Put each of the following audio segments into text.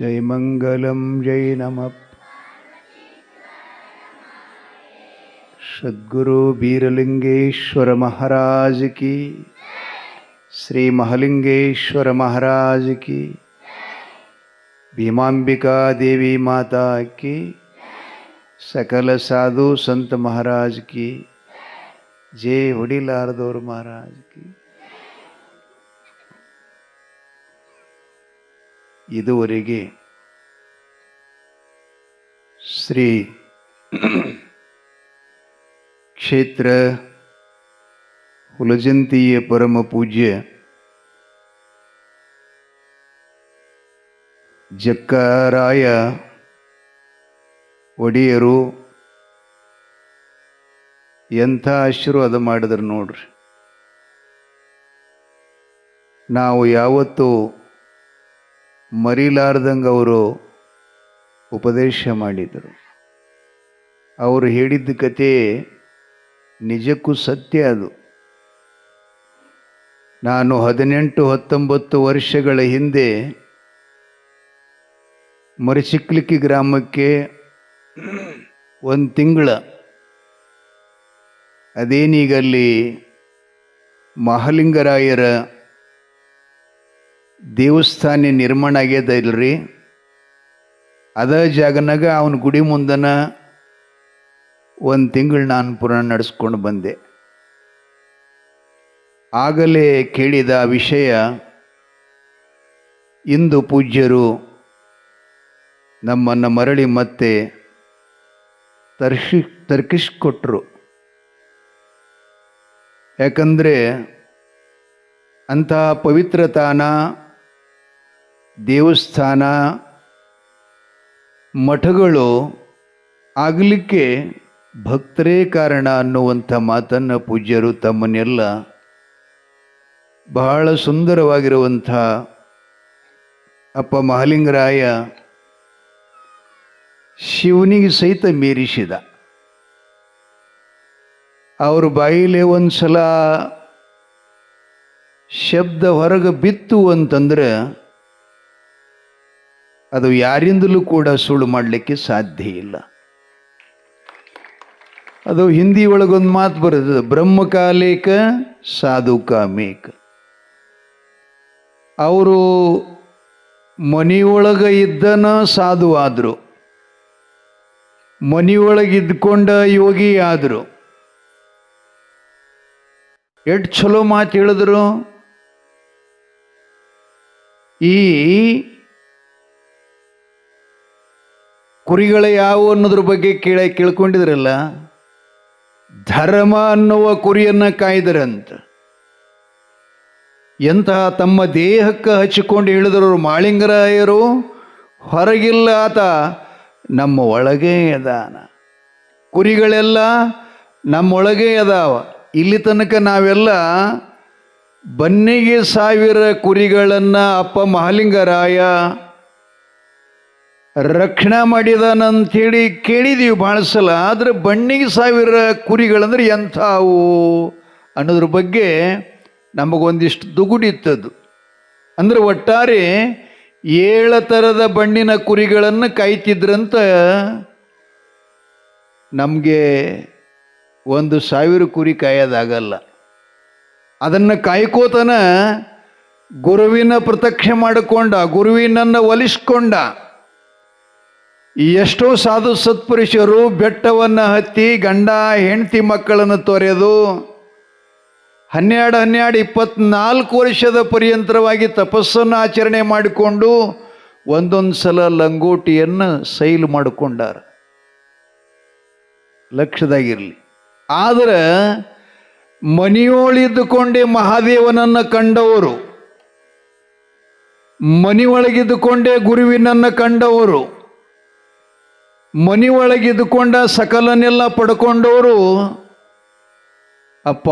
जय मंगलम जय नमः। सद्गुरु बीरलिंगेश्वर महाराज की, श्री महालिंगेश्वर महाराज की भीमांबिका देवी माता की, सकल साधु संत महाराज की, जय वडीलारदोर महाराज की। ಇದುವರೆಗೆ ಶ್ರೀ ಕ್ಷೇತ್ರ ಹುಲಜಂತಿಯ ಪರಮ ಪೂಜ್ಯ ಜಕ್ಕರಾಯ ಒಡೆಯರು ಎಂಥ ಆಶೀರ್ವಾದ ಮಾಡಿದ್ರು ನೋಡ್ರಿ. ನಾವು ಯಾವತ್ತೂ ಮರಿಲಾರ್ದಂಗೆ ಅವರು ಉಪದೇಶ ಮಾಡಿದರು. ಅವರು ಹೇಳಿದ್ದ ಕತೆ ನಿಜಕ್ಕೂ ಸತ್ಯ ಅದು. ನಾನು ಹದಿನೆಂಟು ಹತ್ತೊಂಬತ್ತು ವರ್ಷಗಳ ಹಿಂದೆ ಮರಿಚಿಕ್ಲಿಕ್ಕಿ ಗ್ರಾಮಕ್ಕೆ ಒಂದು ತಿಂಗಳ ಅದೇನೀಗಲ್ಲಿ ಮಹಾಲಿಂಗರಾಯರ ದೇವಸ್ಥಾನ ನಿರ್ಮಾಣ ಆಗ್ಯದ ಇಲ್ರಿ? ಅದ ಜಾಗನಾಗ ಅವನ ಗುಡಿ ಮುಂದನ ಒಂದು ತಿಂಗಳು ನಾನು ಪುರಾಣ ನಡೆಸ್ಕೊಂಡು ಬಂದೆ. ಆಗಲೇ ಕೇಳಿದ ವಿಷಯ ಇಂದು ಪೂಜ್ಯರು ನಮ್ಮನ್ನು ಮರಳಿ ಮತ್ತೆ ತರ್ಶಿ, ತರ್ಕಿಸ್ಕೊಟ್ರು. ಯಾಕಂದರೆ ಅಂತಹ ಪವಿತ್ರ ತಾಣ ದೇವಸ್ಥಾನ ಮಠಗಳು ಆಗಲಿಕ್ಕೆ ಭಕ್ತರೇ ಕಾರಣ ಅನ್ನುವಂಥ ಮಾತನ್ನು ಪೂಜ್ಯರು ತಮ್ಮನ್ನೆಲ್ಲ ಬಹಳ ಸುಂದರವಾಗಿರುವಂಥ ಅಪ್ಪ ಮಹಾಲಿಂಗರಾಯ ಶಿವನಿಗೆ ಸಹಿತ ಮೀರಿಸಿದ. ಅವ್ರ ಬಾಯಿಲೆ ಒಂದು ಸಲ ಶಬ್ದ ಹೊರಗೆ ಬಿತ್ತು ಅಂತಂದ್ರೆ ಅದು ಯಾರಿಂದಲೂ ಕೂಡ ಸುಳ್ಳು ಮಾಡಲಿಕ್ಕೆ ಸಾಧ್ಯ ಇಲ್ಲ. ಅದು ಹಿಂದಿ ಒಳಗೊಂದು ಮಾತು ಬರುತ್ತದೆ ಬ್ರಹ್ಮಕಾಲೇಕ ಸಾಧು ಕಾಮೇಕ. ಅವರು ಮನೆಯೊಳಗೆ ಇದ್ದನ ಸಾಧು ಆದರು, ಮನೆಯೊಳಗೆ ಇದ್ಕೊಂಡ ಯೋಗಿ ಆದರು. ಎಷ್ಟು ಚಲೋ ಮಾತು ಹೇಳಿದ್ರು? ಈ ಕುರಿಗಳ ಯಾವುವು ಅನ್ನೋದ್ರ ಬಗ್ಗೆ ಕೇಳ, ಕೇಳ್ಕೊಂಡಿದ್ರಲ್ಲ? ಧರ್ಮ ಅನ್ನುವ ಕುರಿಯನ್ನು ಕಾಯ್ದರಂತ. ಎಂತಹ ತಮ್ಮ ದೇಹಕ್ಕೆ ಹಚ್ಚಿಕೊಂಡು ಹೇಳಿದ್ರು ಮಾಳಿಂಗರಾಯರು, ಹೊರಗಿಲ್ಲ ಆತ, ನಮ್ಮ ಒಳಗೇ ಅದಾನ. ಕುರಿಗಳೆಲ್ಲ ನಮ್ಮೊಳಗೇ ಅದಾವ. ಇಲ್ಲಿ ತನಕ ನಾವೆಲ್ಲ ಬನ್ನಿಗೆ ಸಾವಿರ ಕುರಿಗಳನ್ನು ಅಪ್ಪ ಮಹಾಲಿಂಗರಾಯ ರಕ್ಷಣೆ ಮಾಡಿದಾನಂಥೇಳಿ ಕೇಳಿದೀವಿ ಭಾಳ ಸಲ, ಆದರೆ ಬಣ್ಣಿಗೆ ಸಾವಿರ ಕುರಿಗಳಂದ್ರೆ ಎಂಥವು ಅನ್ನೋದ್ರ ಬಗ್ಗೆ ನಮಗೊಂದಿಷ್ಟು ದುಗುಡಿತ್ತದು. ಅಂದರೆ ಒಟ್ಟಾರೆ ಏಳು ಥರದ ಬಣ್ಣಿನ ಕುರಿಗಳನ್ನು ಕಾಯ್ತಿದ್ರಂತ ನಮಗೆ ಒಂದು ಸಾವಿರ ಕುರಿ ಕಾಯೋದಾಗಲ್ಲ. ಅದನ್ನು ಕಾಯ್ಕೋತನ ಗುರುವಿನ ಪ್ರತ್ಯಕ್ಷ ಮಾಡಿಕೊಂಡ, ಗುರುವಿನನ್ನು ಒಲಿಸ್ಕೊಂಡ. ಎಷ್ಟೋ ಸಾಧು ಸತ್ಪುರುಷರು ಬೆಟ್ಟವನ್ನು ಹತ್ತಿ ಗಂಡ, ಹೆಂಡತಿ ಮಕ್ಕಳನ್ನು ತೊರೆದು ಹನ್ನೆರಡು ಹನ್ನೆರಡು ಇಪ್ಪತ್ನಾಲ್ಕು ವರ್ಷದ ಪರ್ಯಂತರವಾಗಿ ತಪಸ್ಸನ್ನು ಆಚರಣೆ ಮಾಡಿಕೊಂಡು ಒಂದೊಂದು ಸಲ ಲಂಗೋಟಿಯನ್ನು ಸೈಲ್ ಮಾಡಿಕೊಂಡಾರ. ಲಕ್ಷದಾಗಿರಲಿ. ಆದರೆ ಮನೆಯೊಳಿದ್ದುಕೊಂಡೇ ಮಹಾದೇವನನ್ನು ಕಂಡವರು, ಮನೆಯೊಳಗಿದ್ದುಕೊಂಡೇ ಗುರುವಿನನ್ನು ಕಂಡವರು ಮನೆಯೊಳಗಿದ್ದುಕೊಂಡ ಸಕಲನೆಲ್ಲ ಪಡ್ಕೊಂಡವರು ಅಪ್ಪ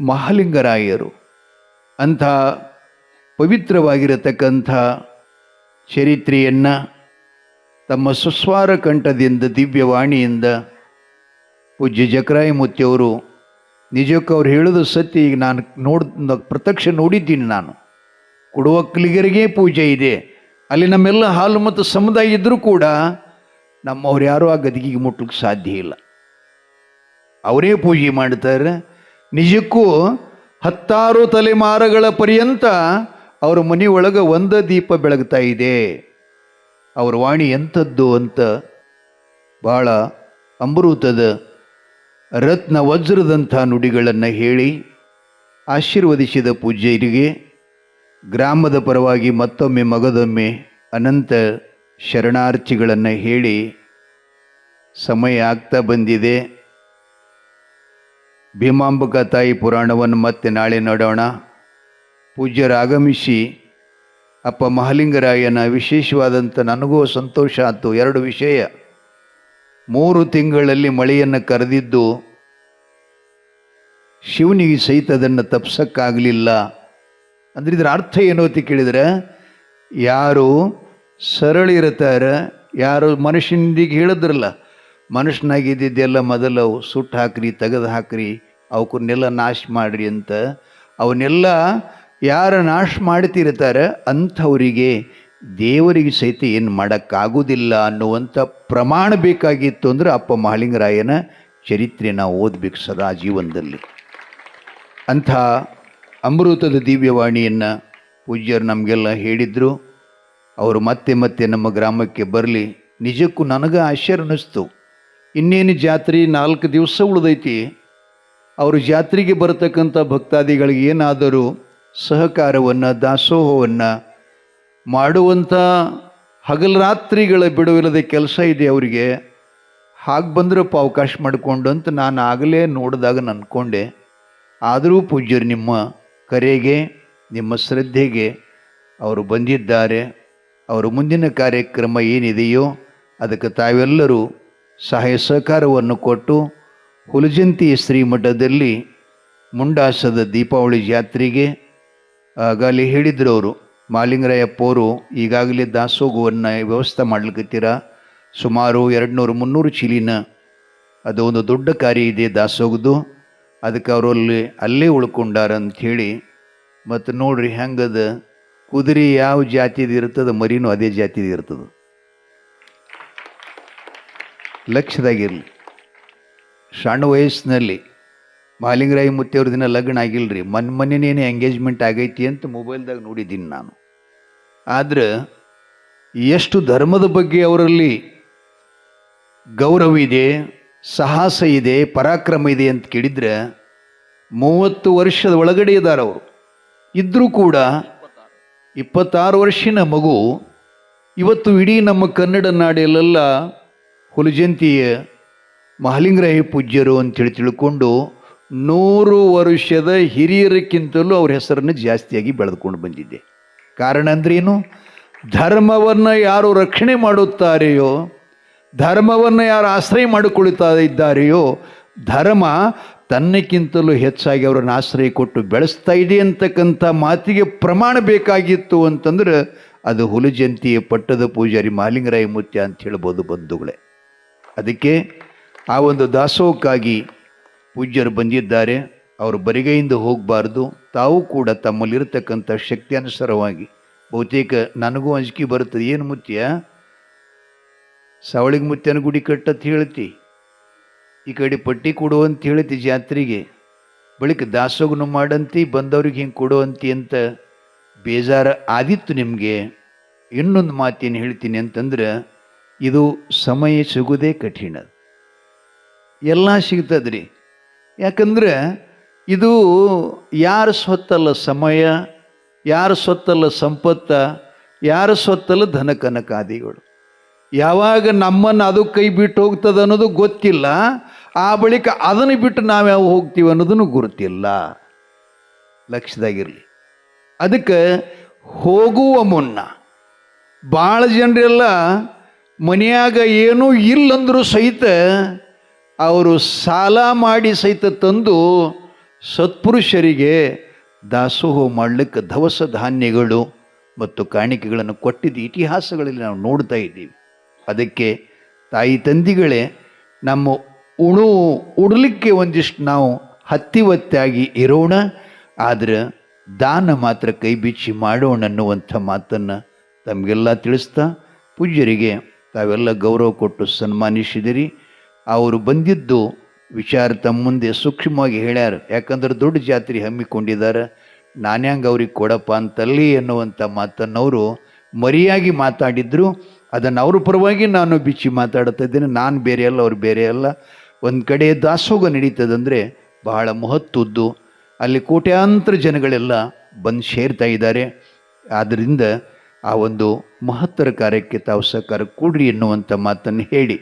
ಮಹಾಲಿಂಗರಾಯರು. ಅಂಥ ಪವಿತ್ರವಾಗಿರತಕ್ಕಂಥ ಚರಿತ್ರೆಯನ್ನು ತಮ್ಮ ಸುಸ್ವಾರ ಕಂಠದಿಂದ, ದಿವ್ಯವಾಣಿಯಿಂದ ಪೂಜ್ಯ ಜಕರಾಯಮೂರ್ತಿಯವರು ನಿಜಕ್ಕೂ ಅವ್ರು ಹೇಳೋದು ಸತ್ಯ, ಈಗ ನಾನು ನೋಡ್ ಪ್ರತ್ಯಕ್ಷ ನೋಡಿದ್ದೀನಿ ನಾನು. ಕೊಡುವಕ್ಲಿಗರಿಗೇ ಪೂಜೆ ಇದೆ. ಅಲ್ಲಿ ನಮ್ಮೆಲ್ಲ ಹಾಲು ಮತ್ತು ಸಮುದಾಯ ಇದ್ದರೂ ಕೂಡ ನಮ್ಮವ್ರು ಯಾರೂ ಆ ಗದಿಗೆಗೆ ಮುಟ್ಲಿಕ್ಕೆ ಸಾಧ್ಯ ಇಲ್ಲ. ಅವರೇ ಪೂಜೆ ಮಾಡ್ತಾರೆ. ನಿಜಕ್ಕೂ ಹತ್ತಾರು ತಲೆಮಾರುಗಳ ಪರ್ಯಂತ ಅವ್ರ ಮನೆಯೊಳಗೆ ಒಂದ ದೀಪ ಬೆಳಗ್ತಾ ಇದೆ. ಅವ್ರ ವಾಣಿ ಎಂಥದ್ದು ಅಂತ ಭಾಳ ಅಮೃತದ ರತ್ನ ವಜ್ರದಂಥ ನುಡಿಗಳನ್ನು ಹೇಳಿ ಆಶೀರ್ವದಿಸಿದ ಪೂಜ್ಯರಿಗೆ, ಗ್ರಾಮದ ಪರವಾಗಿ ಮತ್ತೊಮ್ಮೆ ಮಗದೊಮ್ಮೆ ಅನಂತ ಶರಣಾರ್ಥಿಗಳನ್ನು ಹೇಳಿ ಸಮಯ ಆಗ್ತಾ ಬಂದಿದೆ. ಭೀಮಾಂಬಕ ತಾಯಿ ಪುರಾಣವನ್ನು ಮತ್ತೆ ನಾಳೆ ನೋಡೋಣ. ಪೂಜ್ಯರಾಗಮಿಸಿ ಅಪ್ಪ ಮಹಾಲಿಂಗರಾಯನ ವಿಶೇಷವಾದಂಥ ನನಗೂ ಸಂತೋಷ ಆಯಿತು. ಎರಡು ವಿಷಯ. ಮೂರು ತಿಂಗಳಲ್ಲಿ ಮಳೆಯನ್ನು ಕರೆದಿದ್ದು ಶಿವನಿಗೆ ಸಹಿತ ಅದನ್ನು ತಪ್ಸಕ್ಕಾಗಲಿಲ್ಲ. ಅಂದರೆ ಇದರ ಅರ್ಥ ಏನು ಅಂತ ಕೇಳಿದರೆ, ಯಾರು ಸರಳಿರ್ತಾರೆ ಯಾರು ಮನುಷ್ಯನಿಗೆ ಹೇಳಿದ್ರಲ್ಲ ಮನುಷ್ಯನಾಗಿದ್ದೆಲ್ಲ ಮೊದಲು ಸುಟ್ಟು ಹಾಕ್ರಿ, ತೆಗೆದು ಹಾಕ್ರಿ ಅವಕ್ಕನ್ನೆಲ್ಲ ನಾಶ ಮಾಡ್ರಿ ಅಂತ. ಅವನ್ನೆಲ್ಲ ಯಾರು ನಾಶ ಮಾಡ್ತಿರ್ತಾರೆ ಅಂಥವರಿಗೆ ದೇವರಿಗೆ ಸಹಿತ ಏನು ಮಾಡೋಕ್ಕಾಗೋದಿಲ್ಲ ಅನ್ನುವಂಥ ಪ್ರಮಾಣ ಬೇಕಾಗಿತ್ತು ಅಂದರೆ ಅಪ್ಪ ಮಹಾಲಿಂಗರಾಯನ ಚರಿತ್ರೆ ನಾವು ಓದಬೇಕು ಸದಾ ಜೀವನದಲ್ಲಿ. ಅಂಥ ಅಮೃತದ ದಿವ್ಯವಾಣಿಯನ್ನು ಪೂಜ್ಯರು ನಮಗೆಲ್ಲ ಹೇಳಿದರು. ಅವರು ಮತ್ತೆ ಮತ್ತೆ ನಮ್ಮ ಗ್ರಾಮಕ್ಕೆ ಬರಲಿ. ನಿಜಕ್ಕೂ ನನಗೆ ಆಶ್ಚರ್ಯ ಅನ್ನಿಸ್ತು. ಇನ್ನೇನು ಜಾತ್ರೆ ನಾಲ್ಕು ದಿವಸ ಉಳಿದೈತಿ. ಅವರು ಜಾತ್ರೆಗೆ ಬರತಕ್ಕಂಥ ಭಕ್ತಾದಿಗಳಿಗೆ ಏನಾದರೂ ಸಹಕಾರವನ್ನು, ದಾಸೋಹವನ್ನು ಮಾಡುವಂಥ ಹಗಲರಾತ್ರಿಗಳ ಬಿಡುವಿಲ್ಲದೆ ಕೆಲಸ ಇದೆ ಅವರಿಗೆ. ಹಾಗೆ ಬಂದ್ರಪ್ಪ ಅವಕಾಶ ಮಾಡಿಕೊಂಡು ಅಂತ ನಾನು ಆಗಲೇ ನೋಡಿದಾಗ ಅಂದ್ಕೊಂಡೆ ಆದರೂ ಪೂಜ್ಯರು ನಿಮ್ಮ ಕರೆಗೆ, ನಿಮ್ಮ ಶ್ರದ್ಧೆಗೆ ಅವರು ಬಂದಿದ್ದಾರೆ. ಅವರ ಮುಂದಿನ ಕಾರ್ಯಕ್ರಮ ಏನಿದೆಯೋ ಅದಕ್ಕೆ ತಾವೆಲ್ಲರೂ ಸಹಾಯ ಸಹಕಾರವನ್ನು ಕೊಟ್ಟು ಹುಲಜಂತಿ ಶ್ರೀಮಠದಲ್ಲಿ ಮುಂಡಾಸದ ದೀಪಾವಳಿ ಜಾತ್ರೆಗೆ ಆಗ ಅಲ್ಲಿ ಹೇಳಿದ್ರು ಅವರು ಮಾಲಿಂಗರಾಯಪ್ಪವರು ಈಗಾಗಲೇ ದಾಸೋಗವನ್ನು ವ್ಯವಸ್ಥೆ ಮಾಡ್ಲಿಕ್ಕತ್ತೀರ ಸುಮಾರು ಎರಡು ನೂರು ಮುನ್ನೂರು ಚೀಲಿನ ಅದು ಒಂದು ದೊಡ್ಡ ಕಾರ್ಯ ಇದೆ ದಾಸೋಗದು. ಅದಕ್ಕೆ ಅವರಲ್ಲಿ ಅಲ್ಲಿ ಅಲ್ಲೇ ಉಳ್ಕೊಂಡಾರ ಹೇಳಿ ಮತ್ತು ನೋಡ್ರಿ ಹೆಂಗದ ಕುದುರೆ ಯಾವ ಜಾತಿದು ಇರ್ತದೆ ಮರಿನೂ ಅದೇ ಜಾತಿದು ಇರ್ತದೆ ಲಕ್ಷದಾಗಿರಲಿ. ಸಣ್ಣ ವಯಸ್ಸಿನಲ್ಲಿ ಮಾಲಿಂಗರಾಯಿ ಮುತ್ತೆಯವ್ರ ದಿನ ಲಗ್ನ ಆಗಿಲ್ರಿ. ಮನ್ ಮನೇನೇನು ಎಂಗೇಜ್ಮೆಂಟ್ ಆಗೈತಿ ಅಂತ ಮೊಬೈಲ್ದಾಗ ನೋಡಿದ್ದೀನಿ ನಾನು. ಆದ್ರೆ ಎಷ್ಟು ಧರ್ಮದ ಬಗ್ಗೆ ಅವರಲ್ಲಿ ಗೌರವ ಇದೆ, ಸಾಹಸ ಇದೆ, ಪರಾಕ್ರಮ ಇದೆ ಅಂತ ಕೇಳಿದ್ರೆ ಮೂವತ್ತು ವರ್ಷದ ಒಳಗಡೆ ಇದ್ದಾರೆ ಅವರು. ಇದ್ದರೂ ಕೂಡ ಇಪ್ಪತ್ತಾರು ವರ್ಷಿನ ಮಗು, ಇವತ್ತು ಇಡೀ ನಮ್ಮ ಕನ್ನಡ ನಾಡಲ್ಲೆಲ್ಲ ಹುಲಿಜಂತಿಯ ಮಹಲಿಂಗರಾಯ ಪೂಜ್ಯರು ಅಂತೇಳಿ ತಿಳ್ಕೊಂಡು ನೂರು ವರ್ಷದ ಹಿರಿಯರಕ್ಕಿಂತಲೂ ಅವ್ರ ಹೆಸರನ್ನು ಜಾಸ್ತಿಯಾಗಿ ಬೆಳೆದುಕೊಂಡು ಬಂದಿದ್ದೆ. ಕಾರಣ ಅಂದ್ರೇನು? ಧರ್ಮವನ್ನು ಯಾರು ರಕ್ಷಣೆ ಮಾಡುತ್ತಾರೆಯೋ, ಧರ್ಮವನ್ನು ಯಾರು ಆಶ್ರಯ ಮಾಡಿಕೊಳ್ಳುತ್ತಾ ಇದ್ದಾರೆಯೋ, ಧರ್ಮ ತನ್ನಕ್ಕಿಂತಲೂ ಹೆಚ್ಚಾಗಿ ಅವರನ್ನು ಆಶ್ರಯ ಕೊಟ್ಟು ಬೆಳೆಸ್ತಾ ಇದೆ ಅಂತಕ್ಕಂಥ ಮಾತಿಗೆ ಪ್ರಮಾಣ ಬೇಕಾಗಿತ್ತು ಅಂತಂದ್ರೆ ಅದು ಹುಲಿ ಜಯಂತಿಯ ಪಟ್ಟದ ಪೂಜಾರಿ ಮಾಲಿಂಗರಾಯ ಮುತ್ಯ ಅಂತ ಹೇಳ್ಬೋದು ಬಂಧುಗಳೇ. ಅದಕ್ಕೆ ಆ ಒಂದು ದಾಸೋಹಕ್ಕಾಗಿ ಪೂಜ್ಯರು ಬಂದಿದ್ದಾರೆ. ಅವರು ಬರಿಗೈಯಿಂದ ಹೋಗಬಾರ್ದು. ತಾವು ಕೂಡ ತಮ್ಮಲ್ಲಿರತಕ್ಕಂಥ ಶಕ್ತಿಯನುಸಾರವಾಗಿ ಬಹುತೇಕ ನನಗೂ ಅಂಜಿಕೆ ಬರುತ್ತದೆ. ಏನು ಮುತ್ಯ ಸವಳಿಗೆ ಮುತ್ಯನ ಗುಡಿ ಕಟ್ಟತ್ ಹೇಳ್ತಿ. ಈ ಕಡೆ ಪಟ್ಟಿ ಕೊಡುವಂತ ಹೇಳ್ತಿ ಜಾತ್ರೆಗೆ ಬಳಿಕ ದಾಸೋಗನು ಮಾಡಂತಿ, ಬಂದವ್ರಿಗೆ ಹಿಂಗೆ ಕೊಡುವಂತಿ ಅಂತ ಬೇಜಾರ ಆದಿತ್ತು ನಿಮಗೆ. ಇನ್ನೊಂದು ಮಾತೇನು ಹೇಳ್ತೀನಿ ಅಂತಂದ್ರೆ, ಇದು ಸಮಯ ಸಿಗುವುದೇ ಕಠಿಣ. ಎಲ್ಲ ಸಿಗ್ತದ್ರಿ. ಯಾಕಂದ್ರೆ ಇದು ಯಾರ ಸ್ವತ್ತಲ್ಲ ಸಮಯ, ಯಾರ ಸ್ವತ್ತಲ್ಲ ಸಂಪತ್ತ, ಯಾರ ಸ್ವತ್ತಲ್ಲ ಧನ ಕನಕಾದಿಗಳು. ಯಾವಾಗ ನಮ್ಮನ್ನು ಅದು ಕೈ ಬಿಟ್ಟು ಹೋಗ್ತದೆ ಅನ್ನೋದು ಗೊತ್ತಿಲ್ಲ ಆ ಬಳಿಕ ಅದನ್ನು ಬಿಟ್ಟು ನಾವು ಯಾವ ಹೋಗ್ತೀವಿ ಅನ್ನೋದನ್ನು ಗುರುತಿಲ್ಲ. ಲಕ್ಷ್ಯದಾಗಿರಲಿ. ಅದಕ್ಕೆ ಹೋಗುವ ಮುನ್ನ ಭಾಳ ಜನರೆಲ್ಲ ಮನೆಯಾಗ ಏನೂ ಇಲ್ಲಂದರೂ ಸಹಿತ ಅವರು ಸಾಲ ಮಾಡಿ ಸಹಿತ ತಂದು ಸತ್ಪುರುಷರಿಗೆ ದಾಸೋಹ ಮಾಡಲಿಕ್ಕೆ ದವಸ ಧಾನ್ಯಗಳು ಮತ್ತು ಕಾಣಿಕೆಗಳನ್ನು ಕೊಟ್ಟಿದ್ದ ಇತಿಹಾಸಗಳಲ್ಲಿ ನಾವು ನೋಡ್ತಾ ಇದ್ದೀವಿ. ಅದಕ್ಕೆ ತಾಯಿ ತಂದಿಗಳೇ ನಮ್ಮ ಉಣು, ಉಡಲಿಕ್ಕೆ ಒಂದಿಷ್ಟು ನಾವು ಹತ್ತಿವತ್ತಾಗಿ ಇರೋಣ, ಆದರೆ ದಾನ ಮಾತ್ರ ಕೈ ಬಿಚ್ಚಿ ಮಾಡೋಣ ಅನ್ನುವಂಥ ಮಾತನ್ನು ತಮಗೆಲ್ಲ ತಿಳಿಸ್ತಾ ಪೂಜ್ಯರಿಗೆ ತಾವೆಲ್ಲ ಗೌರವ ಕೊಟ್ಟು ಸನ್ಮಾನಿಸಿದಿರಿ. ಅವರು ಬಂದಿದ್ದು ವಿಚಾರ ತಮ್ಮ ಮುಂದೆ ಸೂಕ್ಷ್ಮವಾಗಿ ಹೇಳ್ಯಾರ. ಯಾಕಂದ್ರೆ ದೊಡ್ಡ ಜಾತ್ರೆ ಹಮ್ಮಿಕೊಂಡಿದ್ದಾರೆ. ನಾನ್ಯಾಂಗ ಅವ್ರಿಗೆ ಕೊಡಪ್ಪ ಅಂತಲ್ಲಿ ಎನ್ನುವಂಥ ಮಾತನ್ನವರು ಮರಿಯಾಗಿ ಮಾತಾಡಿದ್ರು. ಅದನ್ನು ಅವ್ರ ಪರವಾಗಿ ನಾನು ಬಿಚ್ಚಿ ಮಾತಾಡ್ತಾ ಇದ್ದೇನೆ. ನಾನು ಬೇರೆ ಅಲ್ಲ, ಅವ್ರು ಬೇರೆ ಅಲ್ಲ. ಒಂದು ಕಡೆ ದಾಸೋಗ ನಡೀತದಂದರೆ ಬಹಳ ಮಹತ್ವದ್ದು. ಅಲ್ಲಿ ಕೋಟ್ಯಾಂತರ ಜನಗಳೆಲ್ಲ ಬಂದು ಸೇರ್ತಾ ಇದ್ದಾರೆ. ಆದ್ದರಿಂದ ಆ ಒಂದು ಮಹತ್ತರ ಕಾರ್ಯಕ್ಕೆ ತಾವು ಸಹಕಾರ ಕೊಡ್ರಿ ಎನ್ನುವಂಥ ಮಾತನ್ನು ಹೇಳಿ